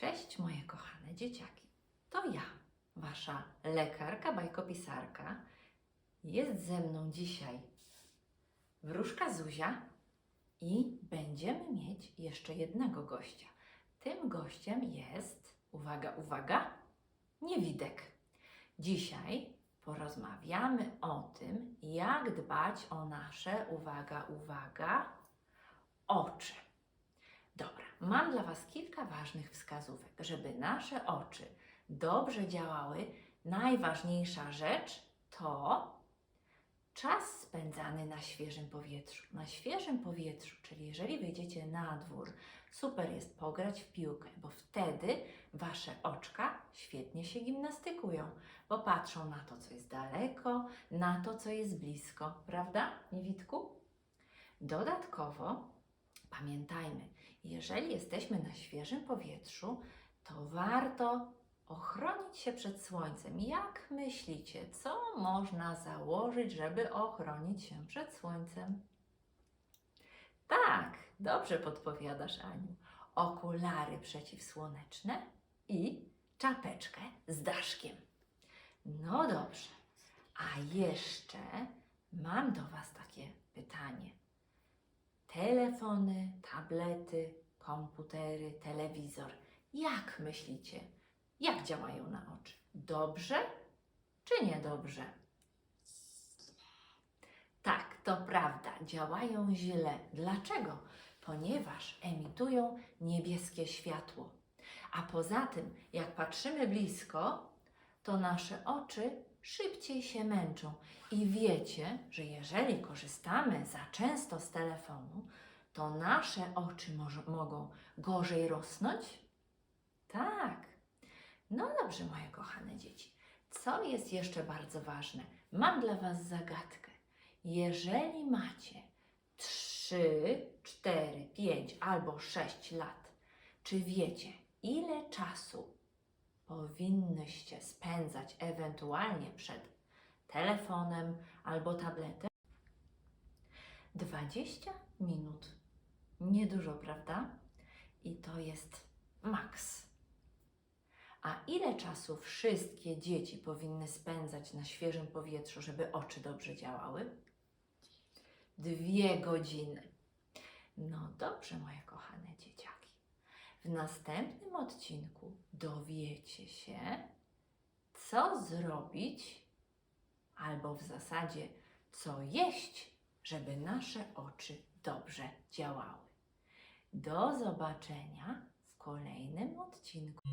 Cześć moje kochane dzieciaki. To ja, wasza lekarka, bajkopisarka. Jest ze mną dzisiaj wróżka Zuzia i będziemy mieć jeszcze jednego gościa. Tym gościem jest, uwaga, uwaga, Niewidek. Dzisiaj porozmawiamy o tym, jak dbać o nasze, uwaga, uwaga, oczy. Dobra, mam dla Was kilka ważnych wskazówek. Żeby nasze oczy dobrze działały, najważniejsza rzecz to czas spędzany na świeżym powietrzu. Na świeżym powietrzu, czyli jeżeli wyjdziecie na dwór, super jest pograć w piłkę, bo wtedy Wasze oczka świetnie się gimnastykują, bo patrzą na to, co jest daleko, na to, co jest blisko, prawda, Niewitku? Dodatkowo pamiętajmy, jeżeli jesteśmy na świeżym powietrzu, to warto ochronić się przed słońcem. Jak myślicie, co można założyć, żeby ochronić się przed słońcem? Tak, dobrze podpowiadasz, Aniu. Okulary przeciwsłoneczne i czapeczkę z daszkiem. No dobrze, a jeszcze mam do Was takie telefony, tablety, komputery, telewizor. Jak myślicie, jak działają na oczy? Dobrze czy niedobrze? Tak, to prawda, działają źle. Dlaczego? Ponieważ emitują niebieskie światło. A poza tym, jak patrzymy blisko, to nasze oczy szybciej się męczą. I wiecie, że jeżeli korzystamy za często z telefonu, to nasze oczy może, mogą gorzej rosnąć? Tak. No dobrze, moje kochane dzieci. Co jest jeszcze bardzo ważne? Mam dla Was zagadkę. Jeżeli macie 3, 4, 5 albo 6 lat, czy wiecie, ile czasu powinnyście spędzać ewentualnie przed telefonem albo tabletem? 20 minut. Niedużo, prawda? I to jest maks. A ile czasu wszystkie dzieci powinny spędzać na świeżym powietrzu, żeby oczy dobrze działały? Dwie godziny. No dobrze, moje kochane dzieciaki. W następnym odcinku dowiecie się, co zrobić, albo w zasadzie co jeść, żeby nasze oczy dobrze działały. Do zobaczenia w kolejnym odcinku.